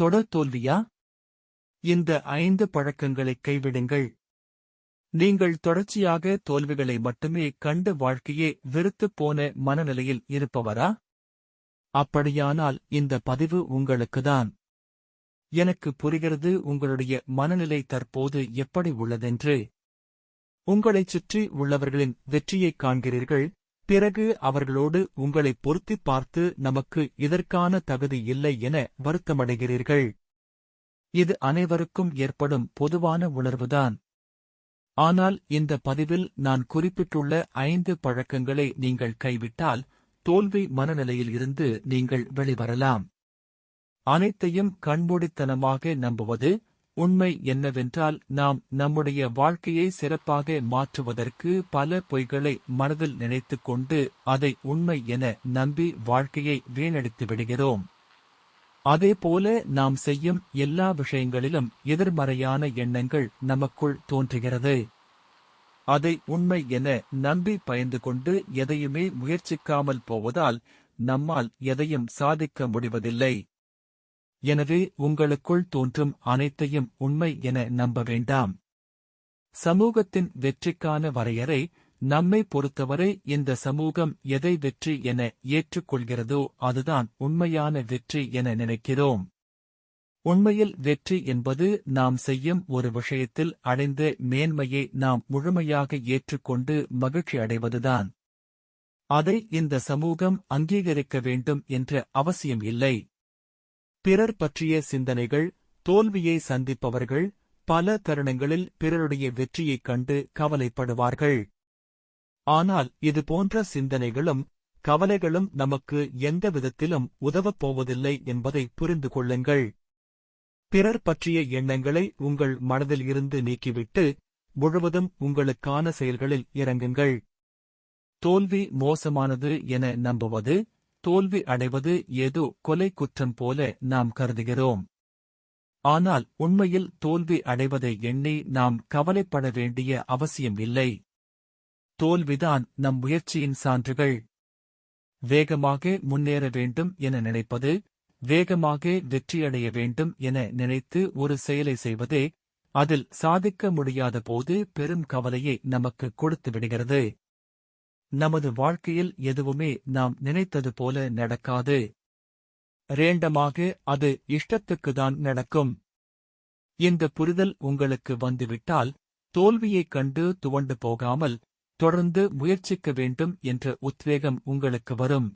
தொடர் தோல்வியா? இந்த ஐந்து பழக்கங்களை கைவிடுங்கள். நீங்கள் தொடர்ச்சியாக தோல்விகளை மட்டுமே கண்டு வாழ்க்கையே வெறுத்துப் போன மனநிலையில் இருப்பவரா? அப்படியானால் இந்த பதிவு உங்களுக்குதான் எனக்கு புரிகிறது உங்களுடைய மனநிலை தற்போது எப்படி உள்ளதென்று. உங்களைச் சுற்றி உள்ளவர்களின் வெற்றியைக் காண்கிறீர்கள். பிறகு அவர்களோடு உங்களை பொருத்திப் பார்த்து நமக்கு இதற்கான தகுதி இல்லை என வருத்தமடைகிறீர்கள். இது அனைவருக்கும் ஏற்படும் பொதுவான உணர்வுதான். ஆனால் இந்த பதிவில் நான் குறிப்பிட்டுள்ள ஐந்து பழக்கங்களை நீங்கள் கைவிட்டால் தோல்வி மனநிலையில் இருந்து நீங்கள் வெளிவரலாம். அனைத்தையும் கண்மூடித்தனமாக நம்புவது உண்மை என்னவென்றால் நாம் நம்முடைய வாழ்க்கையை சிறப்பாக மாற்றுவதற்கு பல பொய்களை மனதில் நினைத்துக் கொண்டு அதை உண்மை என நம்பி வாழ்க்கையை வீணடித்து விடுகிறோம். அதேபோல நாம் செய்யும் எல்லா விஷயங்களிலும் எதிர்மறையான எண்ணங்கள் நமக்குள் தோன்றுகிறது. அதை உண்மை என நம்பி பயந்து கொண்டு எதையுமே முயற்சிக்காமல் போவதால் நம்மால் எதையும் சாதிக்க முடிவதில்லை. எனவே உங்களுக்குள் தோன்றும் அனைத்தையும் உண்மை என நம்ப வேண்டாம். சமூகத்தின் வெற்றிக்கான வரையறை நம்மை பொறுத்தவரை இந்த சமூகம் எதை வெற்றி என ஏற்றுக்கொள்கிறதோ அதுதான் உண்மையான வெற்றி என நினைக்கிறோம். உண்மையில் வெற்றி என்பது நாம் செய்யும் ஒரு விஷயத்தில் அடைந்த மேன்மையை நாம் முழுமையாக ஏற்றுக்கொண்டு மகிழ்ச்சி அடைவதுதான். அதை இந்த சமூகம் அங்கீகரிக்க வேண்டும் என்ற அவசியம் இல்லை. பிறர் பற்றிய சிந்தனைகள் தோல்வியை சந்திப்பவர்கள் பல தருணங்களில் பிறருடைய வெற்றியைக் கண்டு கவலைப்படுவார்கள். ஆனால் இதுபோன்ற சிந்தனைகளும் கவலைகளும் நமக்கு எந்த விதத்திலும் உதவப் போவதில்லை என்பதை புரிந்து கொள்ளுங்கள். பிறர் பற்றிய எண்ணங்களை உங்கள் மனதில் இருந்து நீக்கிவிட்டு முழுவதும் உங்களுக்கான செயல்களில் இறங்குங்கள். தோல்வி மோசமானது என நம்புவது தோல்வி அடைவது ஏதோ கொலை குற்றம் போல நாம் கருதுகிறோம். ஆனால் உண்மையில் தோல்வி அடைவதை எண்ணி நாம் கவலைப்பட வேண்டிய அவசியம் இல்லை. தோல்விதான் நம் முயற்சியின் சான்றுகள். வேகமாக முன்னேற வேண்டும் என நினைப்பது வேகமாக வெற்றியடைய வேண்டும் என நினைத்து ஒரு செயலை செய்வதே அதில் சாதிக்க முடியாத போது பெரும் கவலையை நமக்கு கொடுத்து விடுகிறது. நமது வாழ்க்கையில் எதுவுமே நாம் நினைத்தது போல நடக்காது. ரேண்டமாக அது இஷ்டத்துக்குதான் நடக்கும். இந்த புரிதல் உங்களுக்கு வந்துவிட்டால் தோல்வியைக் கண்டு துவண்டு போகாமல் தொடர்ந்து முயற்சிக்க வேண்டும் என்ற உத்வேகம் உங்களுக்கு வரும்.